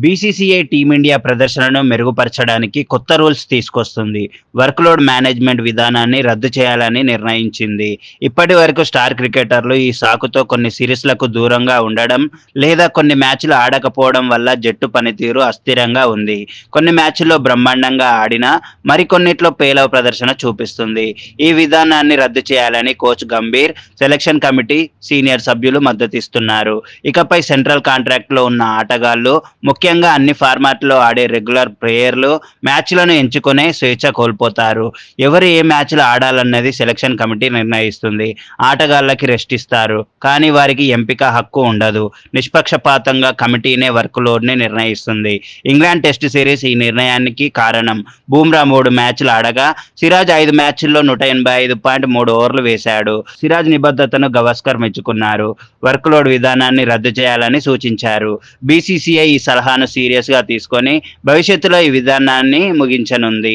BCCI team India ప్రదర్శనను మెరుగుపరచడానికి కొత్త రూల్స్ తీసుకొస్తుంది. వర్క్లోడ్ మేనేజ్మెంట్ విధానాన్ని రద్దు చేయాలని నిర్ణయించింది. ఇప్పటి వరకు స్టార్ క్రికెటర్లు ఈ సాకుతో కొన్ని సిరీస్లకు దూరంగా ఉండడం లేదా కొన్ని మ్యాచ్లు ఆడకపోవడం వల్ల జట్టు పనితీరు అస్థిరంగా ఉంది. కొన్ని మ్యాచ్ల్లో బ్రహ్మాండంగా ఆడినా మరికొన్నిట్లో పేలవ ప్రదర్శన చూపిస్తుంది. ఈ విధానాన్ని రద్దు చేయాలని coach Gambhir selection committee senior సభ్యులు మద్దతిస్తున్నారు. ఇకపై సెంట్రల్ కాంట్రాక్ట్లో ఉన్న ఆటగాళ్ళు ముఖ్యంగా అన్ని ఫార్మాట్లో ఆడే రెగ్యులర్ ప్లేయర్లు మ్యాచ్లను ఎంచుకునే స్వేచ్ఛ కోల్పోతారు. ఎవరు ఏ మ్యాచ్లు ఆడాలన్నది సెలక్షన్ కమిటీ నిర్ణయిస్తుంది. ఆటగాళ్ళకి రెస్ట్ ఇస్తారు. కానీ వారికి ఎంపిక హక్కు ఉండదు. నిష్పక్షపాతంగా కమిటీనే వర్క్ లోడ్ని నిర్ణయిస్తుంది. ఇంగ్లాండ్ టెస్ట్ సిరీస్ ఈ నిర్ణయానికి కారణం. బూమ్రా మూడు మ్యాచ్లు ఆడగా సిరాజ్ ఐదు మ్యాచ్ల్లో నూట ఎనభై ఐదు పాయింట్ మూడు ఓవర్లు వేశాడు. సిరాజ్ నిబద్ధతను గవస్కర్ మెచ్చుకున్నారు. వర్క్ లోడ్ విధానాన్ని రద్దు చేయాలని సూచించారు. బీసీసీఐ ఈ సలహా సీరియస్గా తీసుకొని భవిష్యత్తులో ఈ విధానాన్ని ముగించనుంది.